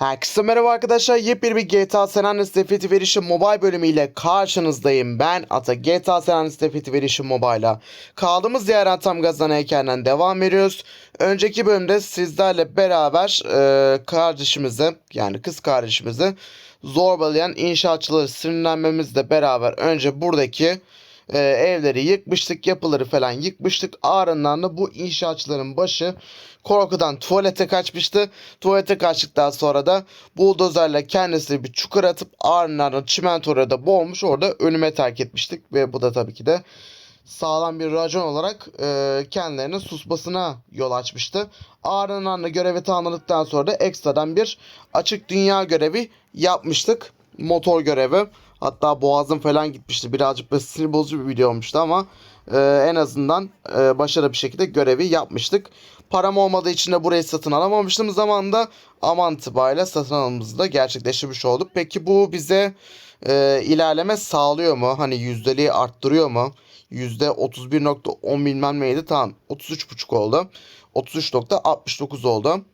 Herkese merhaba arkadaşlar. Yepyeni bir GTA San Andreas Definitive Edition Mobile bölümüyle karşınızdayım. Ben Ata. GTA San Andreas Definitive Edition Mobile'a kaldığımız yerden tam gazdan heykelden devam ediyoruz. Önceki bölümde sizlerle beraber e, kardeşimizi yani kız kardeşimizi zorbalayan inşaatçıları sinirlenmemizle beraber önce buradaki e, evleri yıkmıştık, yapıları falan yıkmıştık. Ardından da bu inşaatçıların başı korkudan tuvalete kaçmıştı. Tuvalete kaçtıktan sonra da buldozerle kendisini bir çukur atıp ardından da çimentoya da boğmuş orada ölüme terk etmiştik. Ve bu da tabii ki de sağlam bir racon olarak e, kendilerinin susmasına yol açmıştı. Ardından da görevi tamamladıktan sonra da ekstradan bir açık dünya görevi yapmıştık. Motor görevi. Hatta boğazım falan gitmişti. Birazcık böyle sinir bozucu bir video olmuştu ama e, en azından e, başarılı bir şekilde görevi yapmıştık. Param olmadığı için de burayı satın alamamıştım zamanında. Ama itibariyle satın almamızı da gerçekleştirmiş olduk. Peki bu bize e, ilerleme sağlıyor mu? Hani yüzdeliği arttırıyor mu? %31.10 bilmem neydi. Tamam 33.5 oldu. 33.69 oldu.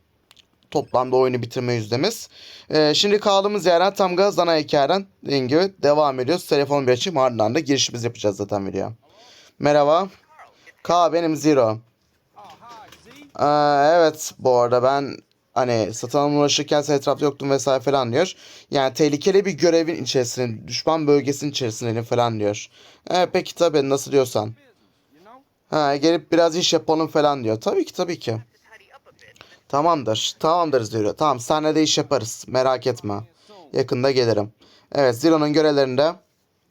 Toplamda oyunu bitirme yüzdemiz. Ee, şimdi kaldığımız yerden tam gaz dana hikayeden gibi devam ediyoruz. Telefon bir açayım ardından da girişimiz yapacağız zaten video. Merhaba. K benim Zero. Ee, evet bu arada ben hani satın alma uğraşırken sen etrafta yoktum vesaire falan diyor. Yani tehlikeli bir görevin içerisinde, düşman bölgesinin içerisinde falan diyor. Ee, peki tabii nasıl diyorsan. Ha, gelip biraz iş yapalım falan diyor. Tabii ki tabii ki. Tamamdır. Tamamdır diyor. Tamam senle de iş yaparız. Merak etme. Yakında gelirim. Evet Zero'nun görevlerini de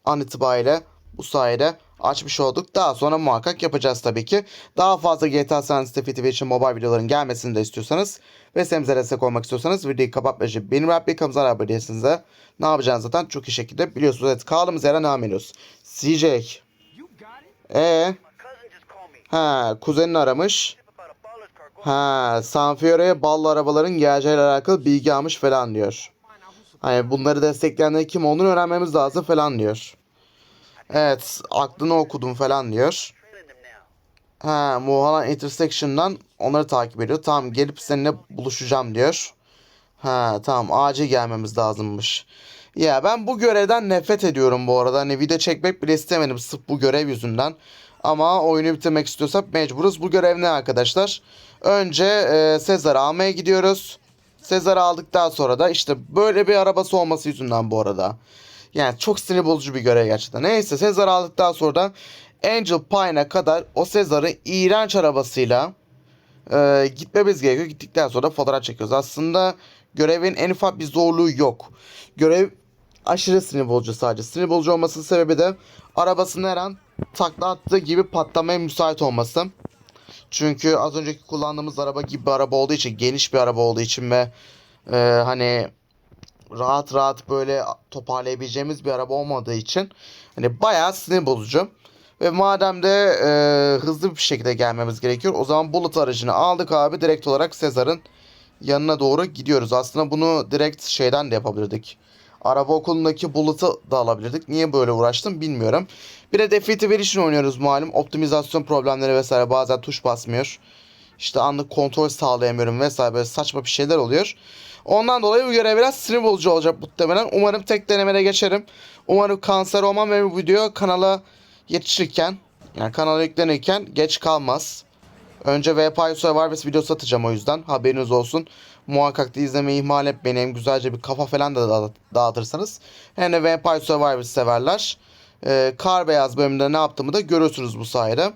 an itibariyle bu sayede açmış olduk. Daha sonra muhakkak yapacağız tabii ki. Daha fazla GTA San Andreas için mobile videoların gelmesini de istiyorsanız ve semize destek olmak istiyorsanız videoyu kapatmayıcı benim rap kanalımıza abone değilsiniz de ne yapacağınızı zaten çok iyi şekilde biliyorsunuz. Evet kaldığımız yerden devam ediyoruz. CJ. You got it? Ee, Ha, Sanfiore'ye ballı arabaların geleceğiyle alakalı bilgi almış falan diyor. Hani bunları destekleyenlerin kim olduğunu öğrenmemiz lazım falan diyor. Evet, aklını okudum falan diyor. Ha, Mulholland Intersection'dan onları takip ediyor. Tamam, gelip seninle buluşacağım diyor. Ha, tamam, acil gelmemiz lazımmış. Ya ben bu görevden nefret ediyorum bu arada. Hani video çekmek bile istemedim sırf bu görev yüzünden. Ama oyunu bitirmek istiyorsak mecburuz. Bu görev ne arkadaşlar? Önce e, Sezar'ı almaya gidiyoruz. Sezar'ı aldıktan sonra da işte böyle bir arabası olması yüzünden bu arada. Yani çok sinir bozucu bir görev gerçekten. Neyse Sezar'ı aldıktan sonra da Angel Pine'a kadar o Sezar'ın iğrenç arabasıyla e, gitmemiz gerekiyor. Gittikten sonra fotoğraf çekiyoruz. Aslında görevin en ufak bir zorluğu yok. Görev aşırı sinir bozucu sadece. Sinir bozucu olmasının sebebi de arabasının her an takla attığı gibi patlamaya müsait olması. Çünkü az önceki kullandığımız araba gibi bir araba olduğu için, geniş bir araba olduğu için ve e, hani rahat rahat böyle toparlayabileceğimiz bir araba olmadığı için hani bayağı sinir bozucu. Ve madem de e, hızlı bir şekilde gelmemiz gerekiyor. O zaman Bullet aracını aldık abi. Direkt olarak Sezar'ın yanına doğru gidiyoruz. Aslında bunu direkt şeyden de yapabilirdik. Araba okulundaki Bullet'ı da alabilirdik. Niye böyle uğraştım bilmiyorum. Bir de Definitive Edition oynuyoruz malum. Optimizasyon problemleri vesaire bazen tuş basmıyor. İşte anlık kontrol sağlayamıyorum vesaire böyle saçma bir şeyler oluyor. Ondan dolayı bu görev biraz sinir bozucu olacak muhtemelen. Umarım tek denemede geçerim. Umarım kanser olmam ve bu video kanala yetişirken yani kanala yüklenirken geç kalmaz. Önce Vampire Survivors videosu atacağım o yüzden. Haberiniz olsun. Muhakkak da izlemeyi ihmal etmeyin. Hem güzelce bir kafa falan da da- dağıtırsanız. Hem de Vampire Survivors severler. Ee, Kar Beyaz bölümünde ne yaptığımı da görürsünüz bu sayede.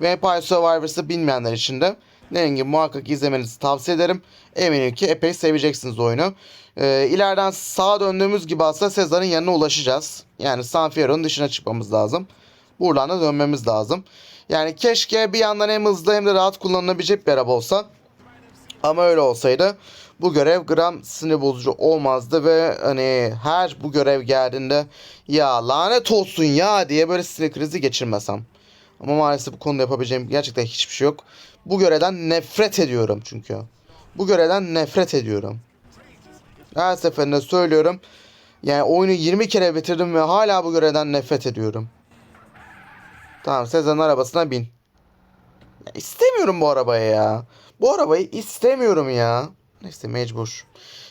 Vampire Survivors'ı bilmeyenler için de dediğim gibi muhakkak izlemenizi tavsiye ederim. Eminim ki epey seveceksiniz oyunu. Ee, ileriden sağa döndüğümüz gibi aslında Sezar'ın yanına ulaşacağız. Yani San Fierro'nun dışına çıkmamız lazım. Buradan da dönmemiz lazım. Yani keşke bir yandan hem hızlı hem de rahat kullanılabilecek bir araba olsa. Ama öyle olsaydı bu görev gram sinir bozucu olmazdı ve hani her bu görev geldiğinde ya lanet olsun ya diye böyle sinir krizi geçirmesem. Ama maalesef bu konuda yapabileceğim gerçekten hiçbir şey yok. Bu görevden nefret ediyorum çünkü. Bu görevden nefret ediyorum. Her seferinde söylüyorum. Yani oyunu 20 kere bitirdim ve hala bu görevden nefret ediyorum. Tamam Sezar'ın arabasına bin. Ya istemiyorum bu arabayı ya. Bu arabayı istemiyorum ya. Neyse mecbur.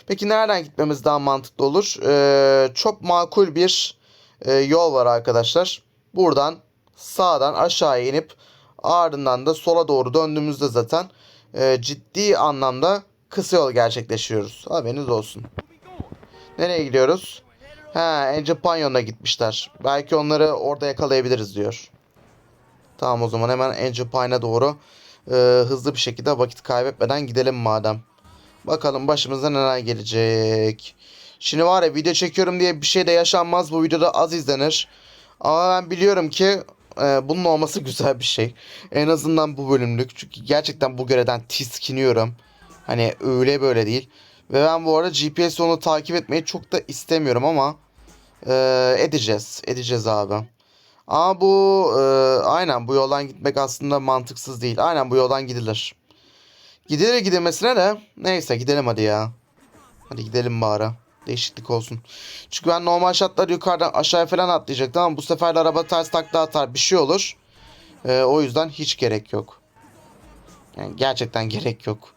Peki nereden gitmemiz daha mantıklı olur? Ee, çok makul bir e, yol var arkadaşlar. Buradan sağdan aşağıya inip ardından da sola doğru döndüğümüzde zaten e, ciddi anlamda kısa yol gerçekleşiyoruz. Haberiniz olsun. Nereye gidiyoruz? Ha, Angel Panyon'a gitmişler. Belki onları orada yakalayabiliriz diyor. Tamam o zaman hemen Angel Pine'a doğru e, hızlı bir şekilde vakit kaybetmeden gidelim madem. Bakalım başımıza neler gelecek. Şimdi var ya video çekiyorum diye bir şey de yaşanmaz. Bu videoda az izlenir. Ama ben biliyorum ki e, bunun olması güzel bir şey. En azından bu bölümlük. Çünkü gerçekten bu görevden tiskiniyorum. Hani öyle böyle değil. Ve ben bu arada GPS onu takip etmeyi çok da istemiyorum ama e, edeceğiz. Edeceğiz abi. Ama bu e, aynen bu yoldan gitmek aslında mantıksız değil. Aynen bu yoldan gidilir. Gidilir gidilmesine de neyse gidelim hadi ya. Hadi gidelim bari. Değişiklik olsun. Çünkü ben normal şartlarda yukarıdan aşağıya falan atlayacaktım ama bu sefer araba ters takla atar bir şey olur. E, o yüzden hiç gerek yok. Yani gerçekten gerek yok.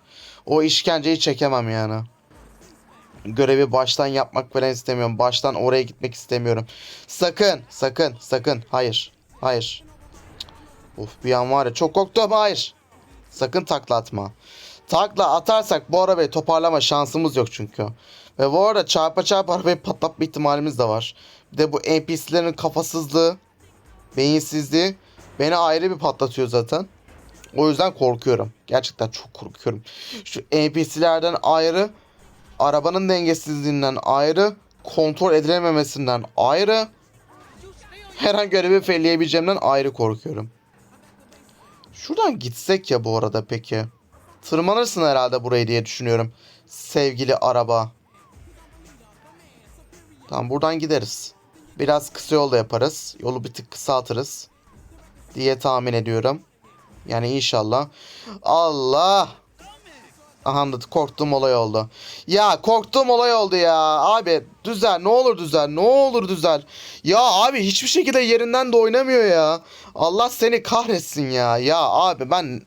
O işkenceyi çekemem yani. Görevi baştan yapmak falan istemiyorum. Baştan oraya gitmek istemiyorum. Sakın, sakın, sakın. Hayır, hayır. Of bir an var ya çok korktum. Hayır. Sakın takla atma. Takla atarsak bu arabayı toparlama şansımız yok çünkü. Ve bu arada çarpa çarpa arabayı patlatma ihtimalimiz de var. Bir de bu NPC'lerin kafasızlığı, beyinsizliği beni ayrı bir patlatıyor zaten. O yüzden korkuyorum. Gerçekten çok korkuyorum. Şu NPC'lerden ayrı, arabanın dengesizliğinden ayrı, kontrol edilememesinden ayrı, her an görevi felleyebileceğimden ayrı korkuyorum. Şuradan gitsek ya bu arada peki. Tırmanırsın herhalde burayı diye düşünüyorum. Sevgili araba. Tamam buradan gideriz. Biraz kısa yolda yaparız. Yolu bir tık kısaltırız. Diye tahmin ediyorum. Yani inşallah. Allah. Aha korktuğum olay oldu. Ya korktuğum olay oldu ya. Abi düzel ne olur düzel ne olur düzel. Ya abi hiçbir şekilde yerinden de oynamıyor ya. Allah seni kahretsin ya. Ya abi ben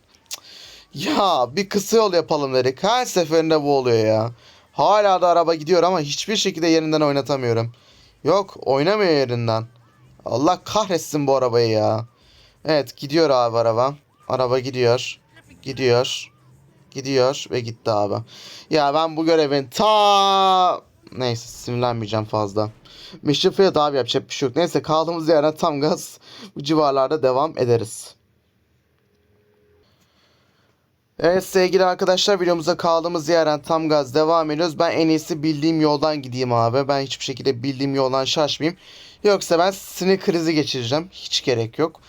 ya bir kısa yol yapalım dedik. Her seferinde bu oluyor ya. Hala da araba gidiyor ama hiçbir şekilde yerinden oynatamıyorum. Yok oynamıyor yerinden. Allah kahretsin bu arabayı ya. Evet gidiyor abi araba. Araba gidiyor. Gidiyor. Gidiyor ve gitti abi. Ya ben bu görevin ta... Neyse sinirlenmeyeceğim fazla. Mission Failed abi yapacak bir şey yok. Neyse kaldığımız yerden tam gaz bu civarlarda devam ederiz. Evet sevgili arkadaşlar videomuza kaldığımız yerden tam gaz devam ediyoruz. Ben en iyisi bildiğim yoldan gideyim abi. Ben hiçbir şekilde bildiğim yoldan şaşmayayım. Yoksa ben sinir krizi geçireceğim. Hiç gerek yok.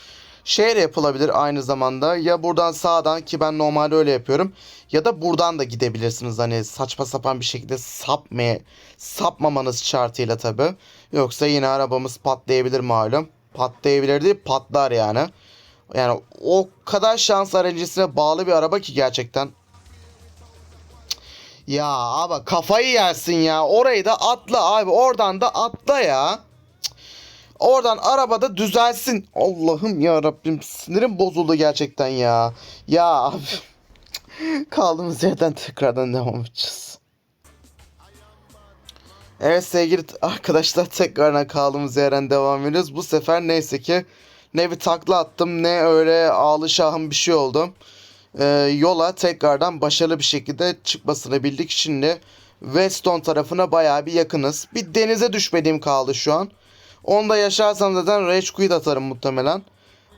De yapılabilir aynı zamanda. Ya buradan sağdan ki ben normalde öyle yapıyorum. Ya da buradan da gidebilirsiniz. Hani saçma sapan bir şekilde sapmaya, sapmamanız şartıyla tabi. Yoksa yine arabamız patlayabilir malum. Patlayabilir değil patlar yani. Yani o kadar şans öğrencisine bağlı bir araba ki gerçekten. Ya abi kafayı yersin ya. Orayı da atla abi. Oradan da atla ya. Oradan arabada düzelsin. Allah'ım ya Rabbim sinirim bozuldu gerçekten ya. Ya abi. Kaldığımız yerden tekrardan devam edeceğiz. Evet sevgili arkadaşlar tekrardan kaldığımız yerden devam ediyoruz. Bu sefer neyse ki ne bir takla attım ne öyle ağlı şahım bir şey oldu. Ee, yola tekrardan başarılı bir şekilde çıkmasını bildik. Şimdi Weston tarafına bayağı bir yakınız. Bir denize düşmediğim kaldı şu an. Onu da yaşarsam zaten Rage Quit atarım muhtemelen.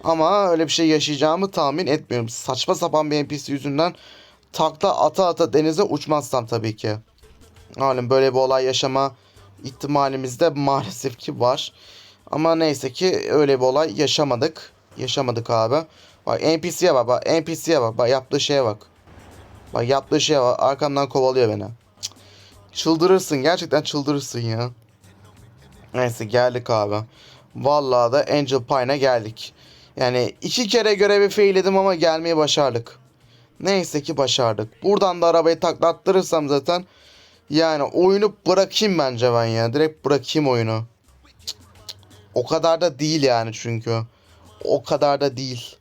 Ama öyle bir şey yaşayacağımı tahmin etmiyorum. Saçma sapan bir NPC yüzünden takla ata ata denize uçmazsam tabii ki. Malum böyle bir olay yaşama ihtimalimiz de maalesef ki var. Ama neyse ki öyle bir olay yaşamadık. Yaşamadık abi. Bak NPC'ye bak bak NPC'ye bak bak yaptığı şeye bak. Bak yaptığı şeye bak arkamdan kovalıyor beni. Cık. Çıldırırsın gerçekten çıldırırsın ya. Neyse geldik abi. Vallahi da Angel Pine'a geldik. Yani iki kere görevi failledim ama gelmeyi başardık. Neyse ki başardık. Buradan da arabayı taklattırırsam zaten yani oyunu bırakayım bence ben ya. Direkt bırakayım oyunu. O kadar da değil yani çünkü. O kadar da değil.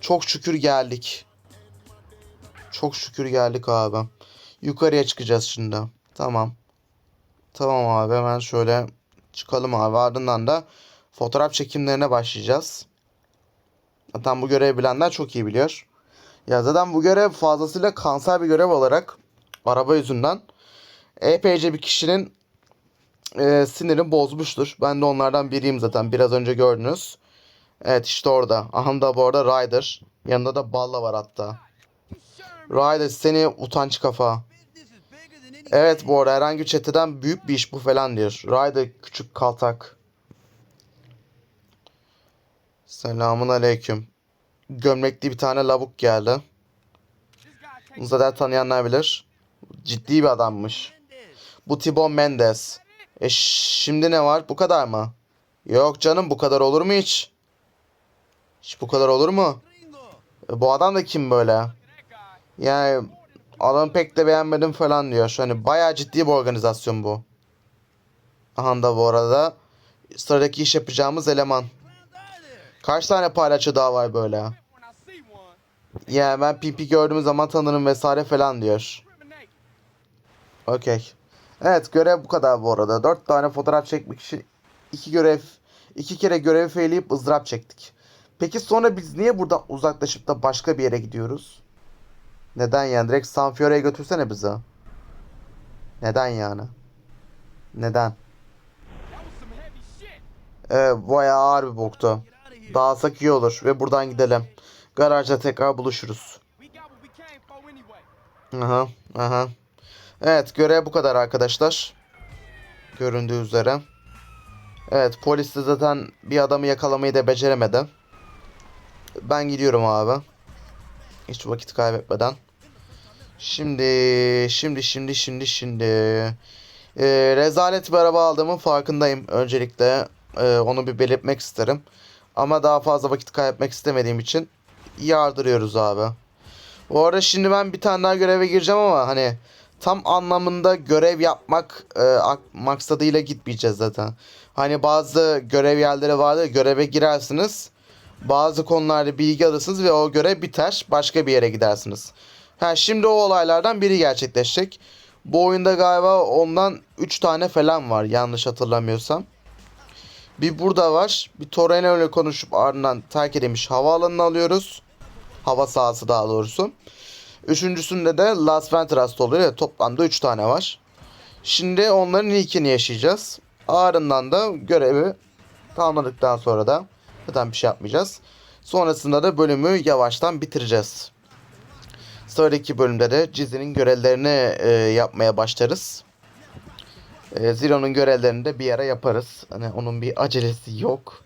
Çok şükür geldik. Çok şükür geldik abi. Yukarıya çıkacağız şimdi. Tamam. Tamam abi hemen şöyle çıkalım abi. Ardından da fotoğraf çekimlerine başlayacağız. Zaten bu görevi bilenler çok iyi biliyor. Ya zaten bu görev fazlasıyla kanser bir görev olarak araba yüzünden epeyce bir kişinin e, sinirini bozmuştur. Ben de onlardan biriyim zaten. Biraz önce gördünüz. Evet işte orada. Aha da bu arada Ryder. Yanında da Balla var hatta. Ryder seni utanç kafa. Evet bu arada herhangi çeteden büyük bir iş bu falan diyor. Ryder küçük kaltak. Selamun aleyküm. Gömlekli bir tane lavuk geldi. Bunu zaten tanıyanlar bilir. Ciddi bir adammış. Bu Tibon Mendes. E şimdi ne var? Bu kadar mı? Yok canım bu kadar olur mu hiç? Hiç bu kadar olur mu? E, bu adam da kim böyle? Yani adamı pek de beğenmedim falan diyor. Hani bayağı ciddi bir organizasyon bu. Aha da bu arada sıradaki iş yapacağımız eleman. Kaç tane paylaşı daha var böyle? Yani ben PP gördüğüm zaman tanırım vesaire falan diyor. Okey. Evet görev bu kadar bu arada. Dört tane fotoğraf çekmek için iki görev, iki kere görevi failleyip ızdırap çektik. Peki sonra biz niye buradan uzaklaşıp da başka bir yere gidiyoruz? Neden yani? Direkt San Fiore'ye götürsene bizi. Neden yani? Neden? Evet bayağı ağır bir boktu. Dağılsak iyi olur ve buradan gidelim. Garajda tekrar buluşuruz. Aha, aha. Evet görev bu kadar arkadaşlar. Göründüğü üzere. Evet polis de zaten bir adamı yakalamayı da beceremedi. Ben gidiyorum abi. Hiç vakit kaybetmeden. Şimdi, şimdi, şimdi, şimdi, şimdi. Ee, rezalet bir araba aldığımın farkındayım. Öncelikle e, onu bir belirtmek isterim. Ama daha fazla vakit kaybetmek istemediğim için yardırıyoruz abi. Bu arada şimdi ben bir tane daha göreve gireceğim ama hani tam anlamında görev yapmak e, ak- maksadıyla gitmeyeceğiz zaten. Hani bazı görev yerleri vardır göreve girersiniz. Bazı konularda bilgi alırsınız ve o görev biter. Başka bir yere gidersiniz. Ha şimdi o olaylardan biri gerçekleşecek. Bu oyunda galiba ondan 3 tane falan var yanlış hatırlamıyorsam. Bir burada var. Bir Torreno ile konuşup ardından terk edilmiş havaalanını alıyoruz. Hava sahası daha doğrusu. Üçüncüsünde de Las Venturas'ta oluyor. Toplamda 3 tane var. Şimdi onların ilkini yaşayacağız. Ardından da görevi tamamladıktan sonra da zaten bir şey yapmayacağız. Sonrasında da bölümü yavaştan bitireceğiz. Sonraki bölümde de Cizi'nin görevlerini e, yapmaya başlarız. E, Zero'nun görevlerini de bir ara yaparız. Hani onun bir acelesi yok.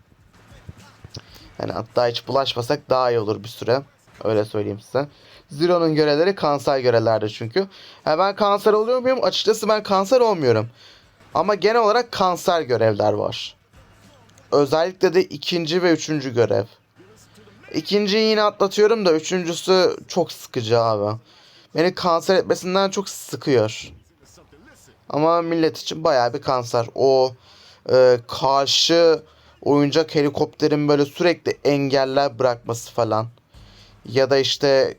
Yani hatta hiç bulaşmasak daha iyi olur bir süre. Öyle söyleyeyim size. Zero'nun görevleri kanser görevlerdir çünkü. Ha ben kanser oluyor muyum? Açıkçası ben kanser olmuyorum. Ama genel olarak kanser görevler var. Özellikle de ikinci ve üçüncü görev. İkinciyi yine atlatıyorum da üçüncüsü çok sıkıcı abi. Beni kanser etmesinden çok sıkıyor. Ama millet için bayağı bir kanser. O e, karşı oyuncak helikopterin böyle sürekli engeller bırakması falan. Ya da işte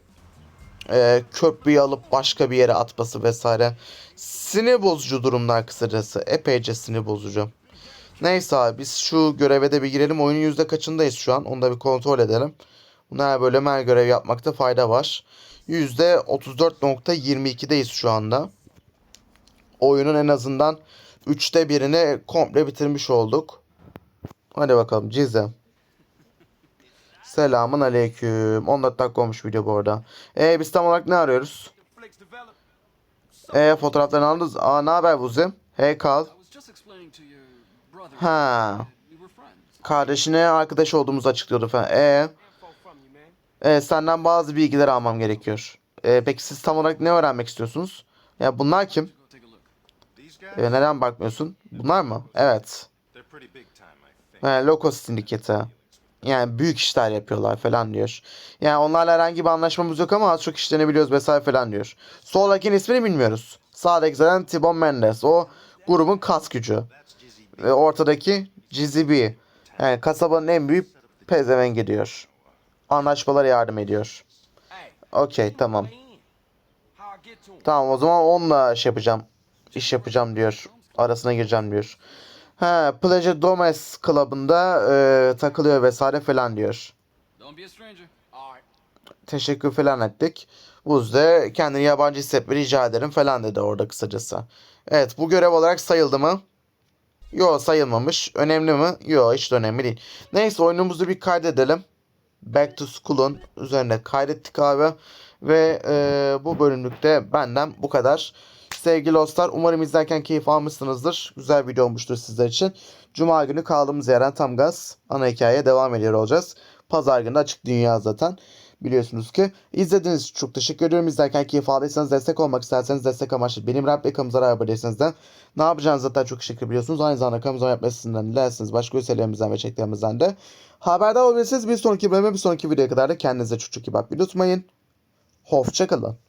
e, köprüyü alıp başka bir yere atması vesaire. Sinir bozucu durumlar kısacası. Epeyce sinir bozucu. Neyse abi biz şu göreve de bir girelim. Oyunun yüzde kaçındayız şu an. Onu da bir kontrol edelim. Bunu her bölüm her görev yapmakta fayda var. Yüzde 34.22'deyiz şu anda. Oyunun en azından üçte birini komple bitirmiş olduk. Hadi bakalım Cize. Selamun aleyküm. 14 dakika olmuş video bu arada. Ee, biz tam olarak ne arıyoruz? Ee, fotoğraflarını aldınız. Aa ne haber Buzi? Hey Kal. Ha. Kardeşine arkadaş olduğumuzu açıklıyordu falan. Ee, e, senden bazı bilgiler almam gerekiyor. Ee, peki siz tam olarak ne öğrenmek istiyorsunuz? Ya bunlar kim? Ee, neden bakmıyorsun? Bunlar mı? Evet. He, Locos Sindiketi. Yani büyük işler yapıyorlar falan diyor. Yani onlarla herhangi bir anlaşmamız yok ama az çok işlerini biliyoruz vesaire falan diyor. Soldakinin ismini bilmiyoruz. Sağdaki zaten Tibon Mendes. O grubun kas gücü. Ve ortadaki B. Yani kasabanın en büyük pezevengi diyor. Anlaşmalara yardım ediyor. Okey tamam. Tamam o zaman onunla şey yapacağım. İş yapacağım diyor. Arasına gireceğim diyor. He, Pleasure Domes Club'ında e, takılıyor vesaire falan diyor. Teşekkür falan ettik. Buz da kendini yabancı hissetme rica ederim falan dedi orada kısacası. Evet bu görev olarak sayıldı mı? Yo sayılmamış. Önemli mi? Yo hiç de önemli değil. Neyse oyunumuzu bir kaydedelim. Back to School'un üzerine kaydettik abi. Ve e, bu bölümlükte benden bu kadar. Sevgili dostlar umarım izlerken keyif almışsınızdır. Güzel video olmuştur sizler için. Cuma günü kaldığımız yerden tam gaz ana hikayeye devam ediyor olacağız. Pazar günü açık dünya zaten. Biliyorsunuz ki. İzlediğiniz için çok teşekkür ediyorum. İzlerken keyif aldıysanız destek olmak isterseniz destek amaçlı benim rap ve kanalımıza abone değilseniz de ne yapacağınızı zaten çok şükür biliyorsunuz. Aynı zamanda kanalımıza yapmasından dilerseniz başka gösterilerimizden ve çeklerimizden de haberdar olabilirsiniz. Bir sonraki bölüme bir sonraki videoya kadar da kendinize çok çok iyi bakmayı unutmayın. Hoşçakalın.